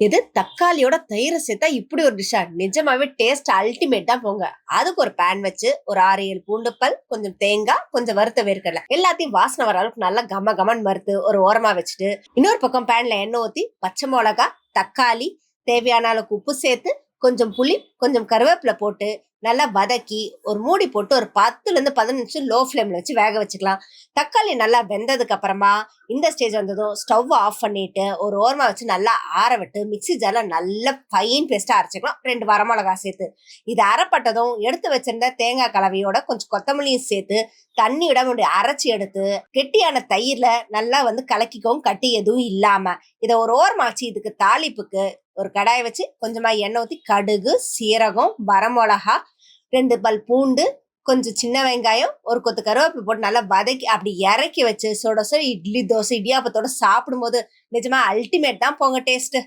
எது தக்காளியோட தயிரை சேர்த்தா இப்படி ஒரு டிஷ்ஷா நிஜமாவே டேஸ்ட் அல்டிமேட் தான் போங்க. அதுக்கு ஒரு பேன் வச்சு ஒரு ஆறு ஏழு பூண்டு பல் கொஞ்சம் தேங்காய் கொஞ்சம் வறுத்த வேர்க்கடலை. எல்லாத்தையும் வாசனை வர அளவுக்கு நல்லா கம கமன் வறுத்து ஒரு ஓரமா வச்சுட்டு இன்னொரு பக்கம் பேன்ல எண்ணெய் ஊத்தி பச்சை மிளகா தக்காளி தேவையான அளவுக்கு உப்பு சேர்த்து கொஞ்சம் புளி கொஞ்சம் கருவேப்பிலை போட்டு நல்லா வதக்கி ஒரு மூடி போட்டு ஒரு பத்துலேருந்து பதினஞ்சு நிமிஷம் லோ ஃப்ளேமில் வச்சு வேக வச்சுக்கலாம். தக்காளி நல்லா வெந்ததுக்கு அப்புறமா இந்த ஸ்டேஜ் வந்ததும் ஸ்டவ் ஆஃப் பண்ணிட்டு ஒரு ஓரமாக வச்சு நல்லா ஆற விட்டு மிக்ஸி ஜாரில் நல்லா ஃபைன் பேஸ்ட்டாக அரைச்சிக்கலாம். ரெண்டு வரமிளகா சேர்த்து. இது அரைப்பட்டதும் எடுத்து வச்சிருந்த தேங்காய் கலவையோட கொஞ்சம் கொத்தமல்லியும் சேர்த்து தண்ணி விட வேண்டிய அரைச்சி எடுத்து கெட்டியான தயிரில் நல்லா வந்து கலக்கிக்கவும் கட்டி எதுவும் இல்லாமல் இதை ஒரு ஓரமாக வச்சு இதுக்கு தாளிப்புக்கு ஒரு கடாயை வச்சு கொஞ்சமாக எண்ணெய் ஊற்றி கடுகு சீரகம் வரமிளகா ரெண்டு பல் பூண்டு கொஞ்சம் சின்ன வெங்காயம் ஒரு கொத்து கருவேப்பிலை போட்டு நல்லா வதக்கி அப்படி இறக்கி வச்சு சுட சுட இட்லி தோசை இடியாப்பத்தோட சாப்பிடும்போது நிஜமா அல்டிமேட் தான் போங்க டேஸ்ட்டு